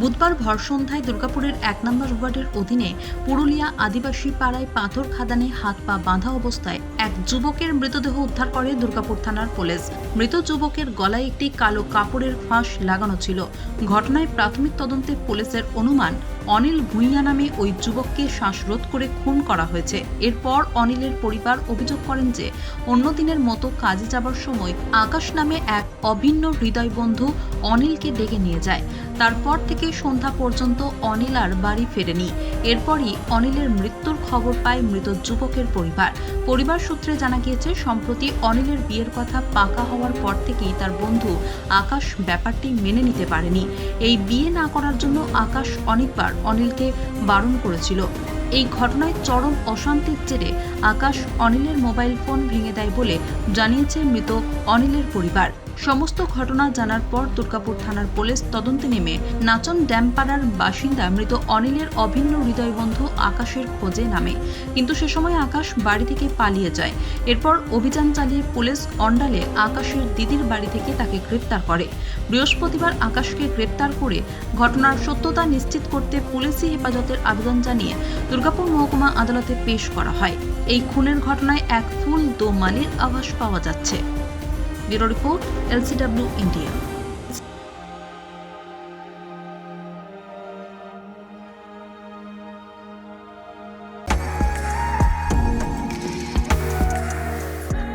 বুধবার ভর সন্ধ্যায় দুর্গাপুরের এক নম্বর ওয়ার্ডের অধীনে পুরুলিয়া আদিবাসী পাড়ায় পাথর খাদানে হাত পা বাঁধা অবস্থায় এক যুবকের মৃতদেহ উদ্ধার করে দুর্গাপুর থানার পুলিশ। মৃত যুবকের গলায় একটি কালো কাপড়ের ফাঁস লাগানো ছিল। ঘটনায় প্রাথমিক তদন্তে পুলিশের অনুমান অনিল ভুইয়া নামে ওই যুবককে শ্বাসরোধ করে খুন করা হয়েছে। এরপর অনিলের পরিবার অভিযোগ করেন যে, অন্য দিনের মতো কাজে যাবার সময় আকাশ নামে এক অভিন্ন হৃদয় বন্ধু অনিলকে ডেকে নিয়ে যায়। তারপর থেকে সন্ধ্যা পর্যন্ত অনিল আর বাড়ি ফেরেনি। এরপরই অনিলের মৃত্যুর খবর পায় মৃত যুবকের পরিবার। পরিবার সূত্রে জানা গিয়েছে, সম্প্রতি অনিলের বিয়ের কথা পাকা হওয়ার পর থেকেই তার বন্ধু আকাশ ব্যাপারটি মেনে নিতে পারেনি। এই বিয়ে না করার জন্য আকাশ অনেকবার অনিলকে বারণ করেছিল। এই ঘটনায় চরম অশান্তির জেরে আকাশ অনিলের মোবাইল ফোন ভেঙে দেয় বলে জানিয়েছে মৃত অনিলের পরিবার। সমস্ত ঘটনা জানার পর দুর্গাপুর থানার পুলিশ তদন্তে নেমে নাচন ড্যামপাড়ার বাসিন্দা মৃত অনিলের অভিন্ন হৃদয়বন্ধু আকাশের খোঁজে নামে। কিন্তু সে সময় আকাশ বাড়ি থেকে পালিয়ে যায়। এরপর অভিযান চালিয়ে পুলিশ অন্ডালে আকাশের দিদির বাড়ি থেকে তাকে গ্রেপ্তার করে। বৃহস্পতিবার আকাশকে গ্রেপ্তার করে ঘটনার সত্যতা নিশ্চিত করতে পুলিশি হেফাজতের আবেদন জানিয়ে দুর্গাপুর মহকুমা আদালতে পেশ করা হয়। এই খুনের ঘটনায় এক ফুল দো মালির আভাস পাওয়া যাচ্ছে। Bureau report, LCW India.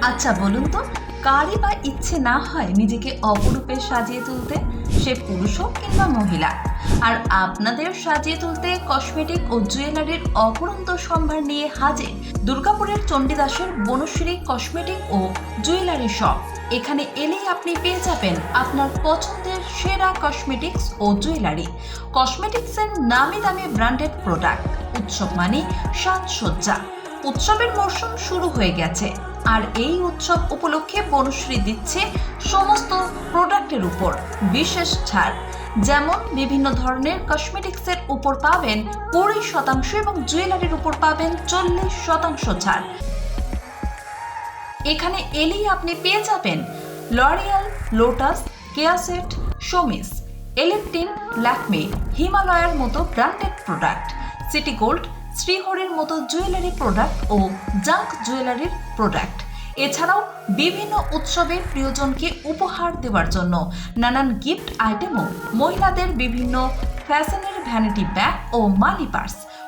আচ্ছা বলুন তো, কারই বা ইচ্ছে না হয় নিজেকে অপরূপে সাজিয়ে তুলতে? সে পুরুষ হোক কিংবা মহিলা? আর আপনাদের সাজিয়ে তুলতে কসমেটিক ও জুয়েলারির অপরন্ত সম্ভার নিয়ে হাজির দুর্গাপুরের চণ্ডীদাসের বনশ্রী কসমেটিক ও জুয়েলারি শপ এখানে এলেই আপনি পেয়ে যাবেন আপনার পছন্দের সেরা কসমেটিক্স ও জুয়েলারি কসমেটিক্সের নামি দামি ব্র্যান্ডেড প্রোডাক্ট উৎসব মানে সাজসজ্জা। উৎসবের মরশুম শুরু হয়ে গেছে। আর এই উৎসব উপলক্ষে বনশ্রী দিচ্ছে সমস্ত প্রোডাক্টের উপর বিশেষ ছাড়। যেমন বিভিন্ন ধরনের কসমেটিক্সের উপর পাবেন কুড়ি শতাংশ এবং জুয়েলারির উপর পাবেন চল্লিশ শতাংশ ছাড়। এখানে এলেই আপনি পেয়ে যাবেন লরিয়াল লোটাস কেয়াসেট শোমিস এলেকটিন ল্যাকমে হিমালয়ার মতো ব্র্যান্ডেড প্রোডাক্ট সিটি গোল্ড শ্রীহরির মতো জুয়েলারি প্রোডাক্ট ও জাঙ্ক জুয়েলারির প্রোডাক্ট এছাড়াও বিভিন্ন উৎসবের প্রিয়জনকে উপহার দেওয়ার জন্য নানান গিফট আইটেমও মহিলাদের বিভিন্ন ফ্যাশনের ভ্যানিটি ব্যাগ ও money purse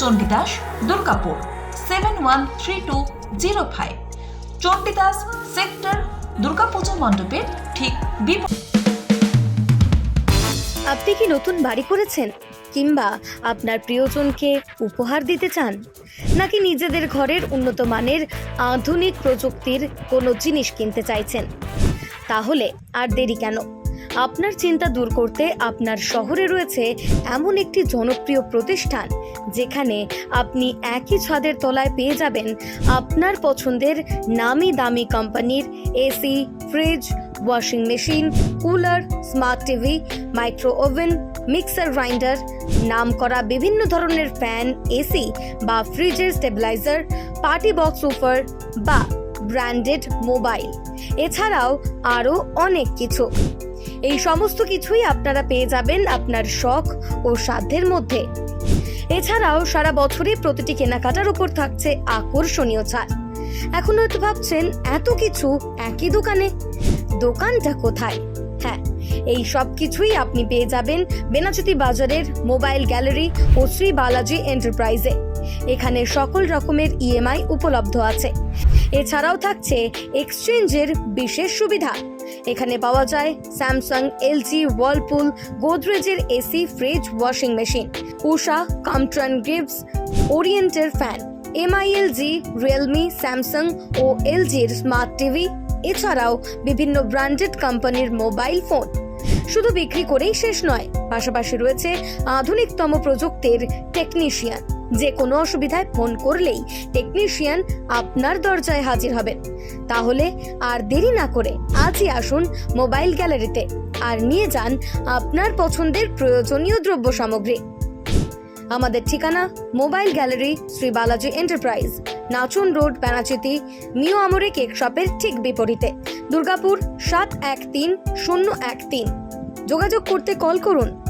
Chandidas Durgapur seven one three two zero five Chandidas sector, Durga Puja মণ্ডপের ঠিক বিপরীত। আপনি কি নতুন বাড়ি করেছেন? কিংবা আপনার প্রিয়জনকে উপহার দিতে চান? নাকি নিজেদের ঘরের উন্নত মানের আধুনিক প্রযুক্তির কোনো জিনিস কিনতে চাইছেন? তাহলে আর দেরি কেন? আপনার চিন্তা দূর করতে আপনার শহরে রয়েছে এমন একটি জনপ্রিয় প্রতিষ্ঠান, যেখানে আপনি একই ছাদের তলায় পেয়ে যাবেন আপনার পছন্দের নামি দামি কোম্পানির AC, fridge, washing machine, cooler, smart TV, micro oven, mixer grinder, নাম করা বিভিন্ন ধরনের ফ্যান, এসি বা ফ্রিজের স্টেবিলাইজার, পার্টি বক্স সুপার বা ব্র্যান্ডেড মোবাইল। এছাড়াও আরও অনেক কিছু। এই সমস্ত কিছুই আপনারা পেয়ে যাবেন আপনার শখ ও সাধ্যের মধ্যে। এছাড়াও সারা বছরই প্রতিটি কেনাকাটার উপর থাকছে আকর্ষণীয় ছাড়। এখন হয়তো ভাবছেন, এত কিছু একই দোকানে? দোকানটা কোথায়? হ্যাঁ এই সব কিছুই আপনি পেয়ে যাবেন বেনাচুতি বাজারের মোবাইল গ্যালারি ও শ্রী বালাজি এন্টারপ্রাইজে। এখানে সকল রকমের ইএমআই উপলব্ধ আছে। এছাড়াও থাকছে এক্সচেঞ্জের বিশেষ সুবিধা। এখানে পাওয়া যায় Samsung, LG Whirlpool গোদরেজের AC, fridge, washing machine, Usha, কামট্রান গিভস ওরিয়েন্টের fan, Mi LG, Realme, Samsung ও এলজির স্মার্ট টিভি, এছাড়াও বিভিন্ন ব্র্যান্ডেড কোম্পানির মোবাইল ফোন। শুধু বিক্রি করেই শেষ নয়, পাশাপাশি রয়েছে আধুনিকতম প্রযুক্তির টেকনিশিয়ান। যে কোনো অসুবিধায় ফোন করলেই টেকনিশিয়ান আপনার দরজায় হাজির হবেন। তাহলে আর দেরি না করে আজই আসুন মোবাইল গ্যালারিতে আর নিয়ে যান আপনার পছন্দের প্রয়োজনীয় দ্রব্য সামগ্রী। আমাদের ঠিকানা mobile gallery Shri Balaji enterprise Nachan road, Panachiti, Mio Amore cake শপের ঠিক বিপরীতে, দুর্গাপুর সাত এক তিন শূন্য এক তিন। যোগাযোগ করতে কল করুন।